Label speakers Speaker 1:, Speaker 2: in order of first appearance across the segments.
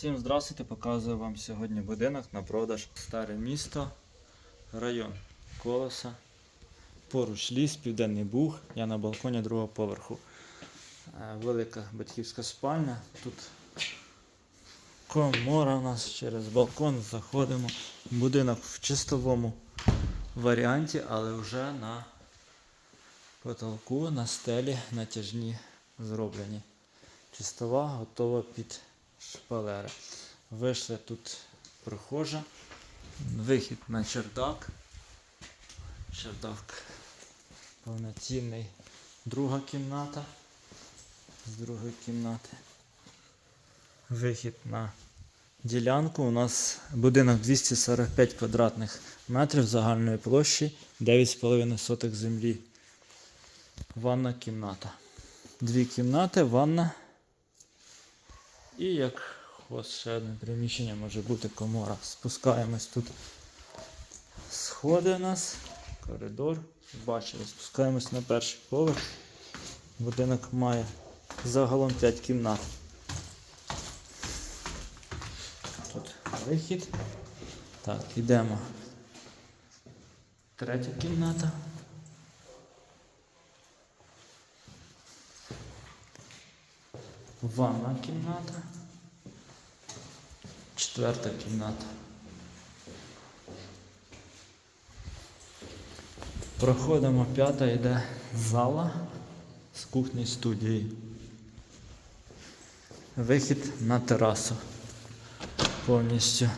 Speaker 1: Всім здравствуйте, показую вам сьогодні будинок на продаж. Старе місто, район Колоса. Поруч ліс, Південний Буг. Я на балконі другого поверху. Е, Велика батьківська спальня. Тут комора у нас через балкон. Заходимо. Будинок в чистовому варіанті, але вже на потолку, на стелі натяжні зроблені. Чистова готова під шпалери. Вийшли тут прихожа, вихід на чердак. Чердак повноцінний. Друга кімната. З другої кімнати. Вихід на ділянку. У нас будинок 245 квадратних метрів загальної площі, 9,5 сотих землі. Ванна кімната. Дві кімнати, ванна. І як ось ще одне приміщення може бути комора. Спускаємось тут. Сходи у нас, коридор. Бачили, спускаємось на перший поверх. Будинок має загалом 5 кімнат. Тут вихід. Так, йдемо. Третя кімната. Ванна кімната. Четверта кімната. Проходимо п'ята, йде зала з кухні студії. Вихід на терасу. Повністю.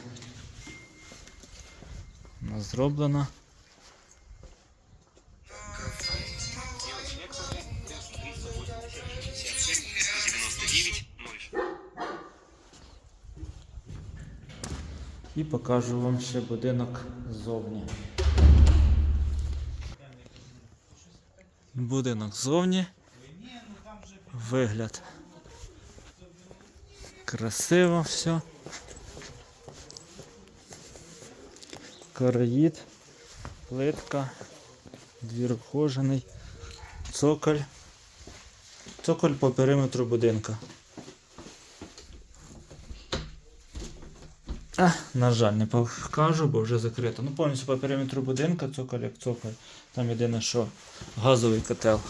Speaker 1: Вона І покажу вам ще будинок ззовні. Будинок ззовні. Вигляд. Красиво все. Караїд, плитка, двір вхожений, цоколь. Цоколь по периметру будинка. А, на жаль, не покажу, бо вже закрито. Ну, повністю по периметру будинка, цоколь як цоколь. Там єдине, що газовий котел.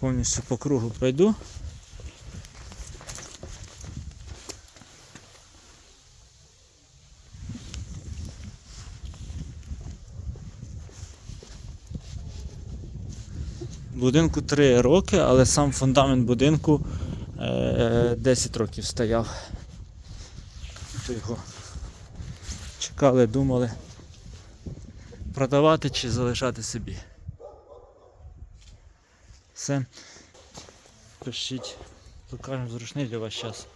Speaker 1: Повністю по кругу пройду. Будинку 3 роки, але сам фундамент будинку 10 років стояв. То його чекали, думали продавати чи залишати собі. Все. Пишіть, покажемо зручний для вас час.